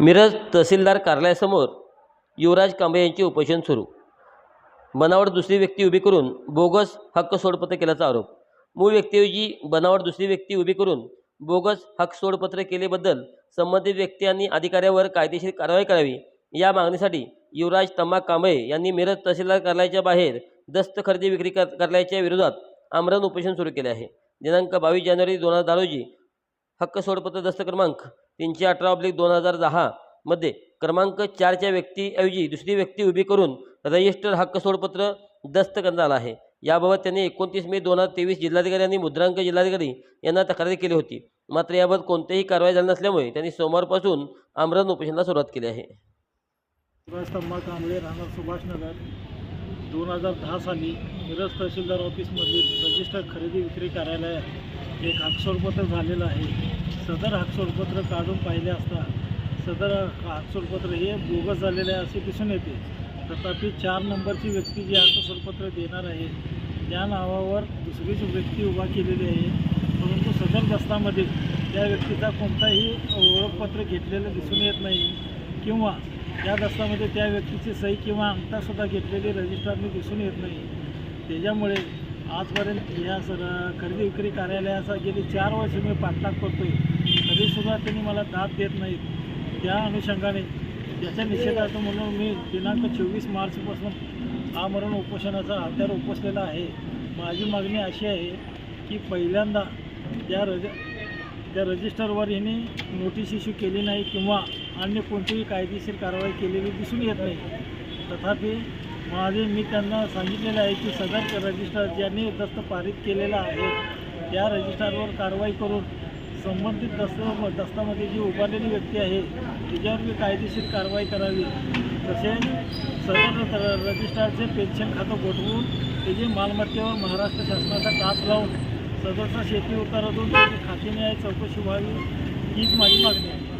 मिरज तहसीलदार कार्यालयासमोर युवराज कांबळे यांचे उपोषण सुरू. बनावट दुसरी व्यक्ती उभी करून बोगस हक्क सोडपत्र केल्याचा आरोप. मूळ व्यक्तीऐवजी बनावट दुसरी व्यक्ती उभी करून बोगस हक्क सोडपत्र केलेबद्दल संबंधित व्यक्ती आणि अधिकाऱ्यावर कायदेशीर कारवाई करावी या मागणीसाठी युवराज तम्मा कांबळे यांनी मिरज तहसीलदार कार्यालयाच्या बाहेर दस्त खरेदी विक्री कर कार्यालयाच्या विरोधात आमरण उपोषण सुरू केले आहे. दिनांक बावीस जानेवारी दोन हजार दहा रोजी हक्क सोडपत्र दस्त क्रमांक तीनशे अठरा ऑब्लिक दोन हजार दहामध्ये क्रमांक चारच्या व्यक्तीऐवजी दुसरी व्यक्ती उभी करून रजिस्टर हक्क सोडपत्र दस्त करण्यात आला आहे. याबाबत त्यांनी एकोणतीस मे दोन हजार तेवीस जिल्हाधिकारी आणि मुद्रांक जिल्हाधिकारी यांना तक्रार केली होती. मात्र याबाबत कोणतीही कारवाई झाली नसल्यामुळे त्यांनी सोमवारपासून आमरण उपोषणाला सुरुवात केली आहे. सुभाष तम्मा कांबळे राहणार सुभाषनगर. दोन हजार दहा साली मिरज तहसीलदार ऑफिसमध्ये रजिस्टर खरेदी विक्री कार्यालयात एक हाकसोडपत्र झालेलं आहे. सदर हाकसोडपत्र काढून पाहिले असता सदर हाकसोडपत्र हे बोगस झालेलं आहे असे दिसून येते. तथापि चार नंबरची व्यक्ती जी हाकसोडपत्र देणार आहे त्या नावावर दुसरीच व्यक्ती उभा केलेली आहे. परंतु सदर दस्तामध्ये त्या व्यक्तीचा कोणताही ओळखपत्र घेतलेलं दिसून येत नाही किंवा त्या दस्तामध्ये त्या व्यक्तीची सही किंवा अंगठासुद्धा घेतलेली रजिस्टरने दिसून येत नाही. त्याच्यामुळे आजपर्यंत या सर खरेदी विक्री कार्यालयाचा गेली चार वर्ष मी पाठलाग करतो आहे तरीसुद्धा त्यांनी मला दाद देत नाहीत. त्या अनुषंगाने त्याच्या निषेधार्थ म्हणून मी दिनांक चोवीस मार्चपासून आमरण उपोषणाचा हत्यार उपसलेला आहे. माझी मागणी अशी आहे की पहिल्यांदा त्या रज त्या रजिस्टरवर यांनी नोटीस इश्यू केली नाही किंवा अन्य कोणतीही कायदेशीर कारवाई केलेली दिसून येत नाही. तथापि माझे मी त्यांना सांगितलेलं आहे की सदर रजिस्ट्रार ज्यांनी दस्त पारित केलेला आहे त्या रजिस्ट्रारवर कारवाई करून संबंधित दस्त दस्तामध्ये जी उभारलेली व्यक्ती आहे तिच्यावर मी कायदेशीर कारवाई करावी. तसेच सदर रजिस्ट्रारचे पेन्शन खातं गोठवून त्याची मालमत्तेवर महाराष्ट्र शासनाचा कास लावून सदरचा शेती उतारातून त्याची खाते न्याय चौकशी व्हावी हीच माझी मागणी आहे.